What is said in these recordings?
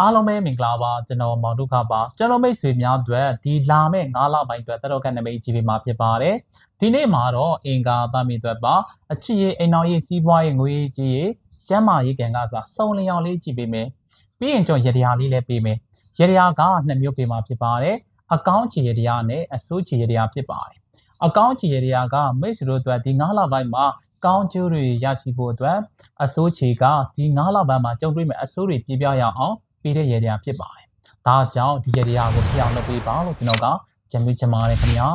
အားလုံးပဲမင်္ဂလာပါကျွန်တော်မောင်ဒုက္ခပါကျွန်တော်မိတ်ဆွေများအတွက်ဒီလာမဲ့9လပိုင်းအတွက်တတော်ကနမိတ်ကြီးပေးမှာဖြစ်ပါတယ်ဒီနေ့မှာတော့အင်္ဂါသားမီအတွက်ပါအချစ်ရေးအိမ်တော်ရေးစီးပွားရေးငွေရေးကြီးရေးကျမ်းမာရေးကံကစားစုံလျောင်လေးကြည့်ပေးမယ်ပြီးရင်ကျွန်တော်ရတရားလေးလည်းပေးမယ်ရတရားကနှစ်မျိုးပေးမှာဖြစ်ပါတယ်အကောင့်ချီရတရားနဲ့အစိုးချီရတရားဖြစ်ပါတယ်အကောင့်ချီရတရားကမိတ်ဆွေတို့အတွက်ဒီ9လပိုင်းမှာကောင်းကျိုးတွေရရှိဖို့အတွက်အစိုးချီကဒီ9လပိုင်းမှာကြုံတွေ့မဲ့အစိုးတွေပြပြရအောင် ပေးတဲ့ရေတရားဖြစ်ပါတယ်။ဒါကြောင့်ဒီရေတရားကိုပြောင်းလုပ်ပေးပါလို့ကျွန်တော်ကကြံပြချင်ပါတယ်ခင်ဗျာ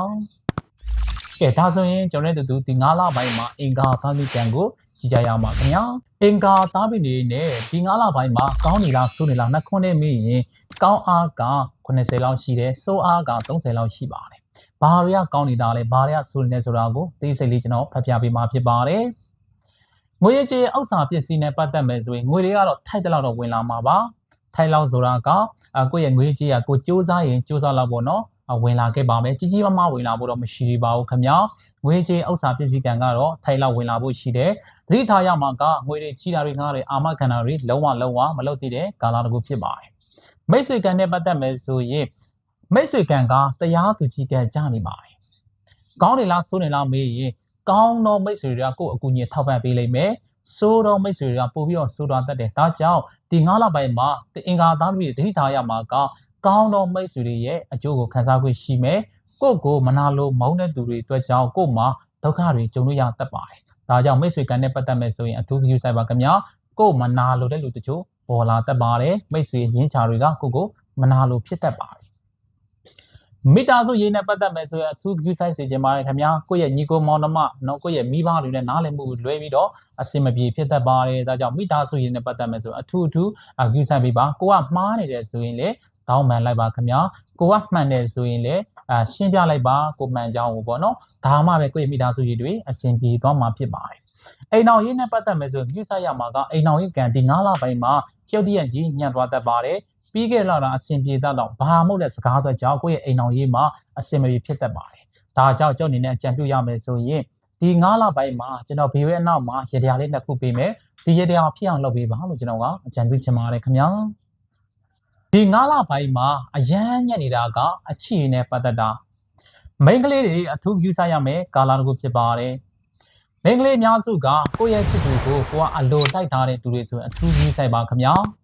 ။ကဲဒါဆိုရင်ကျွန်တော်တို့ဒီ9လပိုင်းမှာအင်္ဂါသားမိကံကိုကြည့်ကြရအောင်ပါခင်ဗျာ။အင်္ဂါသားမိနေနဲ့ဒီ9လပိုင်းမှာကောင်းနေလားဆိုးနေလားနှစ်ခွန်းနဲ့မိရင်ကောင်းအားက80လောက်ရှိတယ်ဆိုးအားက30လောက်ရှိပါတယ်။ဘာတွေကကောင်းနေတာလဲဘာတွေကဆိုးနေလဲဆိုတာကိုသိစိတ်လေးကျွန်တော်ဖတ်ပြပေးမှာဖြစ်ပါတယ်။ငွေကြေးဥစ္စာပစ္စည်းနဲ့ပတ်သက်မယ်ဆိုရင်ငွေတွေကတော့ထိုက်တဲ့လောက်တော့ဝင်လာမှာပါ။ ထိုင်လောက်ဆိုတာကကိုယ့်ရဲ့ငွေကြေးကကိုစူးစမ်းရင်စူးစမ်းလောက်ပေါ့နော်ဝင်လာခဲ့ပါမယ်ကြီးကြီးမားမားဝင်လာဖို့တော့မရှိပါဘူးခင်ဗျာငွေကြေးဥစ္စာပစ္စည်းကံကတော့ထိုင်လောက်ဝင်လာဖို့ရှိတယ်သတိထားရမှာကငွေတွေချီတာတွေငှားတွေအာမခံတာတွေလုံးဝလုံးဝမလုပ်သေးတဲ့ကာလတစ်ခုဖြစ်ပါတယ်မိတ်ဆွေကံနဲ့ပတ်သက်မယ်ဆိုရင်မိတ်ဆွေကံကတရားသူကြီးကံကြနေပါတယ်ကောင်းနေလားဆိုးနေလားမေးရင်ကောင်းသောမိတ်ဆွေတွေကကိုယ့်အကူအညီထောက်ပံ့ပေးလိမ့်မယ်ဆိုးသောမိတ်ဆွေတွေကပို့ပြီးတော့ဆိုးတော်တတ်တယ်ဒါကြောင့် ဒီ9လပိုင်းမှာအင်္ဂါသားတွေတတိထားရမှာကကောင်းသောမိတ်ဆွေတွေရဲ့အကျိုးကိုခံစား권ရှိမယ်ကိုယ့်ကိုမနာလိုမုန်းတဲ့သူတွေအတွက်ကြောင့်ကိုယ့်မှာဒုက္ခတွေကြုံလို့ရတတ်ပါတယ်ဒါကြောင့်မိတ်ဆွေကံနဲ့ပတ်သက်မယ်ဆိုရင်အထူးဂရုစိုက်ပါခင်ဗျာကိုယ်မနာလိုတဲ့လူတချို့ပေါ်လာတတ်ပါတယ်မိတ်ဆွေရင်းချာတွေကကိုယ့်ကိုမနာလိုဖြစ်တတ်ပါတယ် မိသားစုရေးနဲ့ပတ်သက်မယ်ဆိုရင်အထူး view size စေချင်ပါတယ်ခင်ဗျာကိုယ့်ရဲ့ညီကိုမောင်နှမနော်ကိုယ့်ရဲ့မိဘတွေနဲ့နားလည်မှုလွဲပြီးတော့အဆင်မပြေဖြစ်တတ်ပါတယ်ဒါကြောင့်မိသားစုရေးနဲ့ပတ်သက်မယ်ဆိုအထူးအထူး view size ပေးပါကိုကမှားနေတယ်ဆိုရင်လေတောင်းပန်လိုက်ပါခင်ဗျာကိုကမှန်တယ်ဆိုရင်လေအရှင်းပြလိုက်ပါကိုမှန်ကြောင်းကိုပေါ့နော်ဒါမှပဲကိုယ့်ရဲ့မိသားစုရေးတွေအဆင်ပြေသွားမှာဖြစ်ပါတယ်အိမ်အောင်ရေးနဲ့ပတ်သက်မယ်ဆိုရင် view size ရမှာကအိမ်အောင်ရေးကံဒီ9လပိုင်းမှာကျုပ်တရက်ကြီးညံ့သွားတတ်ပါတယ် ပြီးခဲ့လာတာအဆင်ပြေတတ်တော့ဘာမှမဟုတ်တဲ့စကားတွေကြောင့်ကိုယ့်ရဲ့အိမ်အောင်ရေးမှာအဆင်မပြေဖြစ်တတ်ပါတယ်။ဒါကြောင့်ကျောင်းအနေနဲ့အကြံပြုရမယ်ဆိုရင်ဒီ9လပိုင်းမှာကျွန်တော်ဘေးဝဲအနောက်မှာရေတရားလေးနှစ်ခုပေးမယ်။ဒီရေတရားဖြစ်အောင်လုပ်ပေးပါလို့ကျွန်တော်ကအကြံပြုချင်ပါတယ်ခင်ဗျာ။ဒီ9လပိုင်းမှာအရန်ညက်နေတာကအချီနဲ့ပတ်သက်တာမိန်းကလေးတွေအထူးယူဆရမယ်ကာလာတစ်ခုဖြစ်ပါတယ်။မိန်းကလေးအများစုကကိုယ့်ရဲ့ချစ်သူကိုကိုကအလိုတိုက်ထားတဲ့သူတွေဆိုရင်အထူးယူဆိုင်ပါခင်ဗျာ။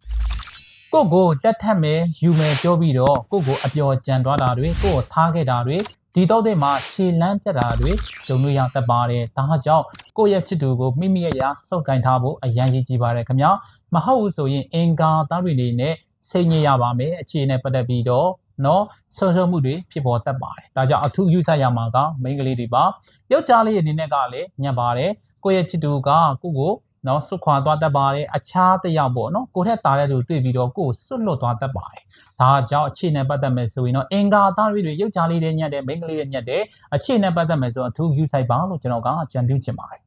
ကိုကိုလက်ထက်မယ်ယူမယ်ပြောပြီးတော့ကိုကိုအပျော်ကြံသွားတာတွေကိုကိုထားခဲ့တာတွေဒီတော့တဲ့မှာခြေလန်းပြတ်တာတွေဂျုံလို့ရတတ်ပါတယ်ဒါကြောင့်ကိုရဲ့ချစ်သူကိုမိမိရဲ့ရာစောက်ကင်ထားဖို့အရန်ကြီးကြည့်ပါတယ်ခင်ဗျာမဟုတ်ဘူးဆိုရင်အင်္ဂါသားတွေနေနဲ့စိတ်ညစ်ရပါမယ်အခြေအနေပတ်သက်ပြီးတော့နော်ဆုံးရှုံးမှုတွေဖြစ်ပေါ်တတ်ပါတယ်ဒါကြောင့်အထူးယူဆရမှာကမိန်းကလေးတွေပါယောက်ျားလေးအနေနဲ့ကလည်းညံ့ပါတယ်ကိုရဲ့ချစ်သူကကိုကို နော်ဆွခွာသွားတတ်ပါတယ်အခြားတယောက်ပေါ့နော်ကိုထက်တာတဲ့သူတွေ့ပြီးတော့ကိုကိုဆွတ်လွတ်သွားတတ်ပါတယ်ဒါကြောင့်အခြေနဲ့ပတ်သက်မယ်ဆိုရင်တော့အင်္ဂါသားတွေရုပ်ချလေးတွေညက်တယ်မိန်းကလေးတွေညက်တယ်အခြေနဲ့ပတ်သက်မယ်ဆိုအထူး view site ပါလို့ကျွန်တော်ကအကြံပြုချင်ပါတယ်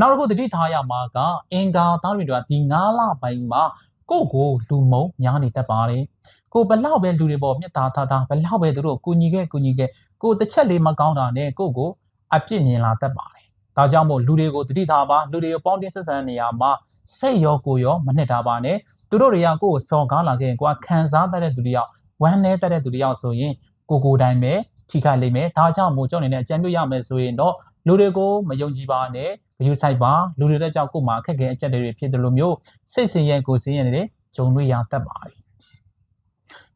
နောက်တစ်ခုတတိထားရမှာကအင်္ဂါသားတွေကဒီ9လပိုင်းမှာကိုကိုလူမုံများနေတတ်ပါတယ်ကိုဘလောက်ပဲလူတွေပေါ်မြတ်သားသားသားဘလောက်ပဲသူတို့ကိုညီခဲ့ကိုညီခဲ့ကိုတစ်ချက်လေးမကောင်းတာနဲ့ကိုကိုအပြစ်မြင်လာတတ်ပါတယ် ဒါကြောင့်မို့လူတွေကိုတတိထားပါလူတွေကိုပေါင်းတင်ဆက်ဆံနေရမှာစိတ်ရောကိုရောမနှစ်ထားပါနဲ့သူတို့တွေကကိုယ့်ကိုစော်ကားလာခဲ့ရင်ကိုကခံစားတတ်တဲ့သူတွေရောက်ဝမ်းနေတတ်တဲ့သူတွေရောက်ဆိုရင်ကိုကိုတိုင်းပဲထိခိုက်လိမ့်မယ်ဒါကြောင့်မို့ကြောင့်နေတဲ့အကြံပြုရမယ်ဆိုရင်တော့လူတွေကိုမယုံကြည်ပါနဲ့ဂရုစိုက်ပါလူတွေတဲ့ကြောင့်ကို့မှာအခက်အခဲအကျက်တွေဖြစ်တယ်လို့မျိုးစိတ်ဆင်းရဲကိုဆင်းရဲနေတဲ့ဂျုံတွေရတတ်ပါတယ်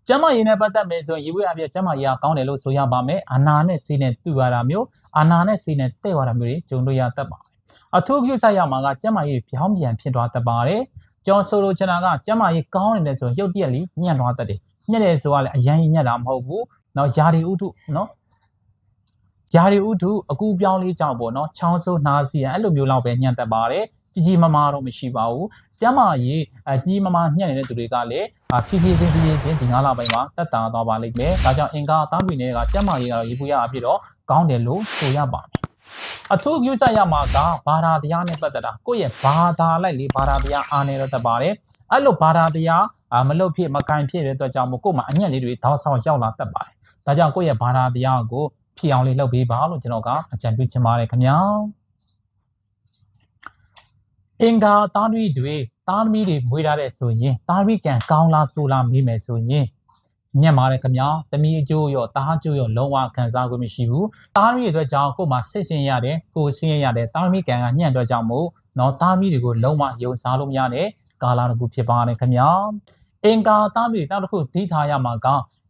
ကျမရင်းနဲ့ပတ်သက်မယ်ဆိုရင်ရေဝဲအပြည့်ကျမရင်းကောင်းတယ်လို့ဆိုရပါမယ်အနာနဲ့စိနဲ့တွေ့ရတာမျိုးအနာနဲ့စိနဲ့တဲ့ရတာမျိုးတွေကြုံတွေ့ရတတ်ပါတယ်အထူးပြုဆိုင်ရမှာကကျမရင်းပြောင်းပြန်ဖြစ်သွားတတ်ပါတယ်ကျောင်းဆိုလိုချင်တာကကျမရင်းကောင်းနေတယ်ဆိုရင်ရုပ်တရက်လေးညံ့သွားတတ်တယ်ညက်တယ်ဆိုတာလည်းအရန်ညက်တာမဟုတ်ဘူးနော်ယာရီဥထုနော်ယာရီဥထုအကူပြောင်းလေးကြောင့်ပေါ့နော်ချောင်းဆိုးနှာစီရန်အဲ့လိုမျိုးလောက်ပဲညံ့တတ်ပါတယ်ကြီးကြီးမားမားတော့မရှိပါဘူးကျမကြီးအကြီးမားမားညံ့နေတဲ့သူတွေကလည်း ဖြည်းဖြည်းချင်းဖြည်းဖြည်းချင်းဒီ9လပိုင်းမှာတက်တာသွားပါလိမ့်မယ်ဒါကြောင့်အင်္ဂါသားတွေနဲ့ကကျမ်းမာရေးကတော့ရေပူရအဖြစ်တော့ကောင်းတယ်လို့ဆိုရပါမယ်အထူးပြုစရမှာကဘာသာတရားနဲ့ပတ်သက်တာကိုယ့်ရဲ့ဘာသာလိုက်လေဘာသာတရားအားနေတော့တပါတယ်အဲ့လိုဘာသာတရားမလုတ်ဖြစ်မကန်ဖြစ်တဲ့အတွက်ကြောင့်မို့ကိုယ်မှာအညက်လေးတွေတောက်ဆောင်ရောက်လာတတ်ပါတယ်ဒါကြောင့်ကိုယ့်ရဲ့ဘာသာတရားကိုဖြစ်အောင်လေးလုပ်ပေးပါလို့ကျွန်တော်ကအကြံပြုချင်ပါတယ်ခင်ဗျာအင်္ဂါသားတွေတွေ သားသမီးတွေမွေးထားတဲ့ဆိုရင်သားသမီးကံကောင်းလားဆိုလားမေးမယ်ဆိုရင်ညံ့ပါတယ်ခင်ဗျာသမီးအကျိုးရောသားအကျိုးရောလုံးဝခံစားခွင့်မရှိဘူးသားသမီးတွေအတွက်ကြောင့်ကိုယ်မှာစိတ်ဆင်းရဲရတယ်ကိုယ်ဆင်းရဲရတယ်သားသမီးကံကညံ့အတွက်ကြောင့်မို့နော်သားသမီးတွေကိုလုံးဝယုံစားလို့မရတဲ့ကာလတစ်ခုဖြစ်ပါတယ်ခင်ဗျာအင်္ဂါသားသမီးတွေနောက်တစ်ခုသိထားရမှာက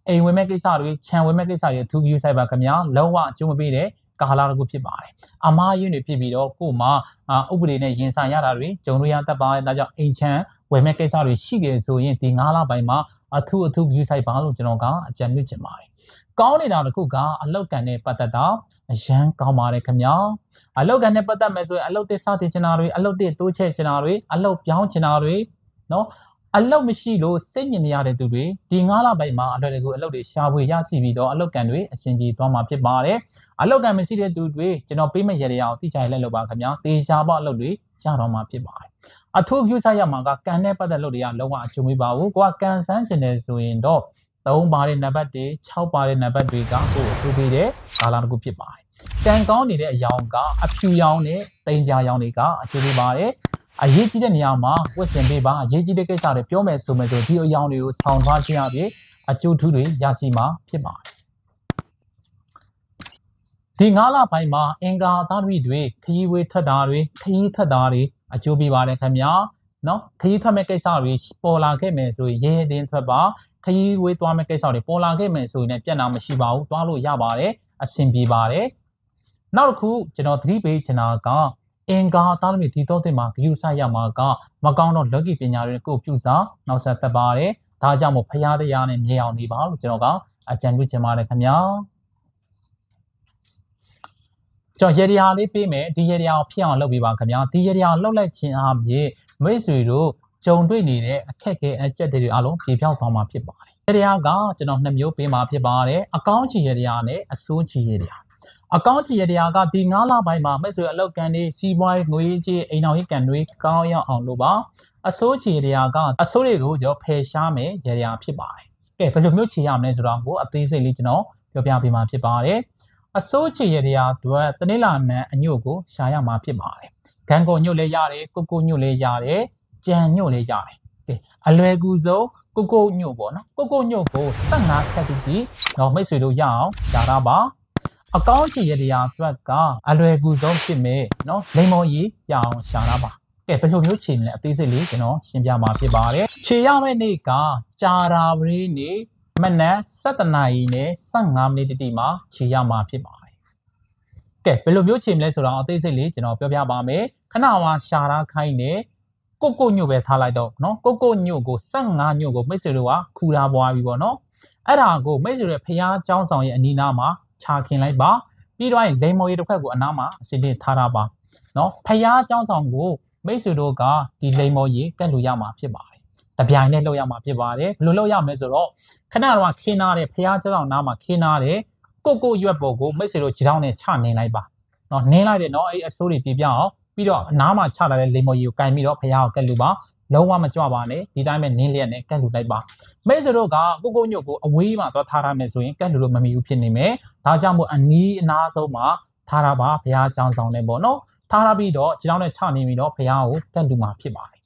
အိမ်ဝင်မဲ့ကိစ္စတွေခြံဝင်မဲ့ကိစ္စတွေအထူးပြုဆိုင်ပါခင်ဗျာလုံးဝအကျိုးမပေးတဲ့ ကာလတစ်ခုဖြစ်ပါတယ်အမားရင်းတွေဖြစ်ပြီးတော့ကိုယ်မှာအာဥပဒေနဲ့ရင်ဆိုင်ရတာတွေဂျုံလို့ရတတ်ပါတယ်ဒါကြောင့်အိမ်ချမ်းဝယ်မဲ့ကိစ္စတွေရှိတယ်ဆိုရင်ဒီ9လပိုင်းမှာအထူးအထူး view site ပါလို့ကျွန်တော်ကအကြံပြုချင်ပါတယ်ကောင်းနေတာတစ်ခုကအလောက်ကန်နဲ့ပတ်သက်တာအရန်ကောင်းပါတယ်ခင်ဗျာအလောက်ကန်နဲ့ပတ်သက်မယ်ဆိုရင်အလောက်တစ်စတင်ချင်တာတွေအလောက်တစ်တိုးချဲ့ချင်တာတွေအလောက်ပြောင်းချင်တာတွေနော် အလောက်မရှိလို့စိတ်ညစ်နေရတဲ့သူတွေဒီ9လပိုင်းမှာအလွယ်တကူအလောက်တွေရှာဖွေရရှိပြီးတော့အလောက်ကန်တွေအဆင်ပြေသွားမှာဖြစ်ပါတယ်အလောက်ကန်မရှိတဲ့သူတွေကျွန်တော်ပေးမဲ့ရတဲ့အောင်တိကျရလက်လို့ပါခင်ဗျာတေချာပေါ့အလောက်တွေရတော့မှာဖြစ်ပါတယ်အထူး view site ရမှာကကန်နဲ့ပတ်သက်လို့တွေကလုံးဝအကျုံးမပါဘူးကိုကကန်ဆန်းချင်တယ်ဆိုရင်တော့3ပါတဲ့နံပါတ်တွေ6ပါတဲ့နံပါတ်တွေကကိုအထူးပေးတဲ့ကာလာတစ်ခုဖြစ်ပါတယ်ကန်ကောင်းနေတဲ့အယောင်ကအဖြူရောင်နဲ့တိမ်ပြာရောင်တွေကအကျိုးပေးပါတယ် အရေးကြီးတဲ့နေရာမှာဝတ်ဆင်ပေးပါအရေးကြီးတဲ့ကိစ္စတွေပြောမယ်ဆိုမယ်ဆိုဒီအယောင်တွေကိုဆောင်းသွားခြင်းအပြင်အကျိုးထူးတွေရရှိမှာဖြစ်ပါတယ်ဒီ9လပိုင်းမှာအင်္ဂါသားသမီးတွေခရီးဝေးထွက်တာတွေခရီးထွက်တာတွေအကျိုးပေးပါတယ်ခင်ဗျာနော်ခရီးထွက်မဲ့ကိစ္စတွေပေါ်လာခဲ့မယ်ဆိုရင်ရဲရဲတင်းထွက်ပါခရီးဝေးသွားမဲ့ကိစ္စတွေပေါ်လာခဲ့မယ်ဆိုရင်လည်းပြတ်နာမရှိပါဘူးသွားလို့ရပါတယ်အဆင်ပြေပါတယ်နောက်တစ်ခုကျွန်တော်သတိပေးချင်တာက အင်္ဂါသားသမီးဒီတော့တင်မှာဂရုစိုက်ရမှာကမကောင်းတော့လောကီပညာတွေကိုပြုစာနောက်ဆက်သက်ပါတယ်ဒါကြောင့်မို့ဖရာတရားနဲ့မြေအောင်နေပါလို့ကျွန်တော်ကအကြံပြုချင်ပါတယ်ခင်ဗျာကျွန်တော်ရေဒီယာလေးပေးမယ်ဒီရေဒီယာကိုဖြစ်အောင်လုပ်ပေးပါခင်ဗျာဒီရေဒီယာလှုပ်လိုက်ခြင်းအပြင်မိတ်ဆွေတို့ကြုံတွေ့နေတဲ့အခက်အခဲအကျက်တွေအလုံးပြေပြောက်သွားမှာဖြစ်ပါတယ်ရေဒီယာကကျွန်တော်နှစ်မျိုးပေးမှာဖြစ်ပါတယ်အကောင့်ချီရေဒီယာနဲ့အစိုးချီရေဒီယာ အကောင့်ချီရေဒီယာကဒီ9လပိုင်းမှာမိတ်ဆွေအလောက်ကန်တွေစီးပွားရေးငွေကြေးအိမ်တော်ရေးကန်တွေကောင်းရအောင်လုပ်ပါအစိုးချီရေဒီယာကအစိုးတွေကိုကျွန်တော်ဖယ်ရှားမယ်ရေဒီယာဖြစ်ပါတယ်ကဲဘယ်လိုမျိုးချီရမလဲဆိုတော့ကိုအသေးစိတ်လေးကျွန်တော်ပြောပြပေးမှာဖြစ်ပါတယ်အစိုးချေရတရားအတွက်တနိလာမန်အညို့ကိုရှာရမှာဖြစ်ပါတယ်။ဂန်ကိုညို့လည်းရတယ်ကိုကိုညို့လည်းရတယ်ကြံညို့လည်းရတယ်။ကဲအလွယ်ကူဆုံးကိုကိုညို့ပေါ့နော်ကိုကိုညို့ကို15ခက်တီတီတော့မိတ်ဆွေတို့ရအောင်ရှာတာပါ အကောင့်ချေရတရားအတွက်ကအလွယ်ကူဆုံးဖြစ်မယ်နော်လိမ္မော်ကြီးရအောင်ရှာတာပါကဲဘယ်လိုမျိုးခြေမလဲအသေးစိတ်လေးကျွန်တော်ရှင်းပြမှာဖြစ်ပါတယ်ခြေရမယ့်နေ့ကကြာတာပရိနေ့မနက်7:00နာရီနဲ့15မိနစ်တိတိမှာခြေရမှာဖြစ်ပါတယ်။ကဲဘယ်လိုမျိုးခြေမလဲဆိုတော့အသေးစိတ်လေးကျွန်တော်ပြောပြပါမယ်။ခဏဝါရှာတာခိုင်းနေကိုကိုညို့ပဲထားလိုက်တော့နော်ကိုကိုညို့ကို15ညို့ကိုမိတ်ဆွေတို့ကခူတာပွားပြီပေါ့နော်။အဲ့ဒါကိုမိတ်ဆွေရဲ့ဖျားเจ้าဆောင်ရဲ့အနီးနားမှာ ခြာခင်လိုက်ပါပြီးတော့လိမ်မော်ရီတစ်ခွက်ကိုအနားမှာအစီအလေးထားတာပါနော်ဖျားเจ้าဆောင်ကိုမိတ်ဆွေတို့ကဒီလိမ်မော်ရီကတ်လို့ရမှာဖြစ်ပါတယ်။တပြိုင်နဲ့လောက်ရမှာဖြစ်ပါတယ်။ဘယ်လိုလောက်ရမလဲဆိုတော့ခဏတော့ခင်းနာတယ်ဖះเจ้าအောင်နားမှာခင်းနာတယ်ကိုကိုရွက်ပေါ်ကိုမိတ်ဆွေတို့ခြေထောက်နဲ့ချနေလိုက်ပါနော်နင်းလိုက်တယ်နော်အဲ့အဆိုးတွေပြပြအောင်ပြီးတော့နားမှာချလာတဲ့လေမော်ကြီးကိုကင်ပြီးတော့ဖះကိုကက်လူပါ လုံးဝမကြွပါနဲ့ဒီတိုင်းပဲနင်းလျက်နဲ့ကန့်လူလိုက်ပါမိစေတို့ကကိုကိုညို့ကိုအဝေးမှာသွားထားရမယ်ဆိုရင်ကန့်လူလို့မမီဘူးဖြစ်နေမယ်ဒါကြောင့်မို့အနီးအနားဆုံးမှာထားတာပါဘုရားကြောင်ဆောင်နေပေါ့နော်ထားရပြီးတော့ခြေထောက်နဲ့ချနေပြီးတော့ဘုရားကိုကန့်လူမှာဖြစ်ပါတယ်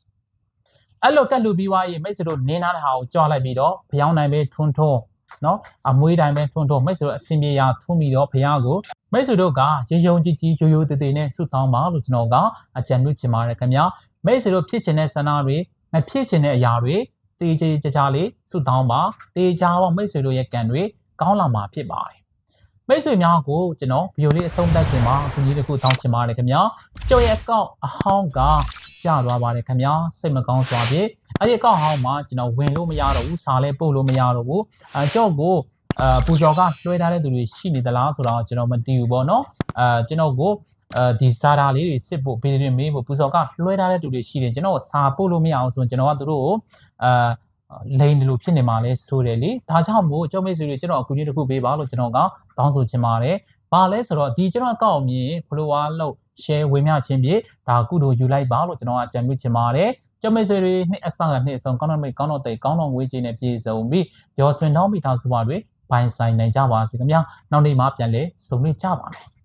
အဲ့လိုကန့်လူပြီးွားရင်မိစေတို့နင်းထားတဲ့ဟာကိုကြွလိုက်ပြီးတော့ဘုရားနိုင်ပဲထွန်းထွန်းနော်အမွေးတိုင်းပဲထွန်းထွန်းမိတ်ဆွေတို့အစဉ်ပြေရာထွန်းပြီးတော့ဘုရားကိုမိတ်ဆွေတို့ကရေယုံကြည်ကြည်ရိုးရိုးတည်တည်နဲ့ဆုတောင်းပါလို့ကျွန်တော်ကအကြံပြုချင်ပါတယ်ခင်ဗျာ မိတ်ဆွေတို့ဖြစ်ချင်တဲ့ဆန္ဒတွေမဖြစ်ချင်တဲ့အရာတွေတေးကြကြကြလေးဆုတောင်းပါတေးကြတော့မိတ်ဆွေတို့ရဲ့ကံတွေကောင်းလာမှာဖြစ်ပါတယ်မိတ်ဆွေများကိုကျွန်တော်ဗီဒီယိုလေးအဆုံးသတ်ခြင်းမှာအကူအညီတစ်ခုတောင်းချင်ပါတယ်ခင်ဗျာကျော်ရဲ့အကောင့်အဟောင်းကကျသွားပါတယ်ခင်ဗျာစိတ်မကောင်းစွာဖြင့်အဲ့ဒီအကောင့်ဟောင်းမှာကျွန်တော်ဝင်လို့မရတော့ဘူးစာလဲပို့လို့မရတော့ဘူးအဲကြော့ကိုအာပူကျော်ကလွှဲထားတဲ့သူတွေရှိနေသလားဆိုတော့ကျွန်တော်မသိဘူးပေါ့နော်အဲကျွန်တော်ကို အဲဒီစာဓာလေးတွေစစ်ဖို့ဗီဒီယိုမေးဖို့ပူစော်ကလွှဲထားတဲ့သူတွေရှိတယ်ကျွန်တော်စာပို့လို့မရအောင်ဆိုရင်ကျွန်တော်ကသူတို့ကိုအာလိန်တယ်လို့ဖြစ်နေမှာလဲဆိုတယ်လေဒါကြောင့်မို့ကျောင်းမိတ်ဆွေတွေကျွန်တော်အကူအညီတစ်ခုပေးပါလို့ကျွန်တော်ကတောင်းဆိုချင်ပါတယ်။ဘာလဲဆိုတော့ဒီကျွန်တော်အကောင့်မြင် follower လို့ share ဝေမျှခြင်းဖြင့်ဒါကုသိုလ်ယူလိုက်ပါလို့ကျွန်တော်ကအကြံပြုချင်ပါတယ်။ကျောင်းမိတ်ဆွေတွေနှစ်အဆကနှစ်အစုံကောင်းတော့မိတ်ကောင်းတော့တိတ်ကောင်းတော့ငွေကြေးနဲ့ပြည်စုံပြီးရောဆွင်တော်မိသားစုပါတွေပိုင်ဆိုင်နိုင်ကြပါစေခင်ဗျာ။နောက်နေ့မှပြန်လဲဆုံတွေ့ကြပါမယ်။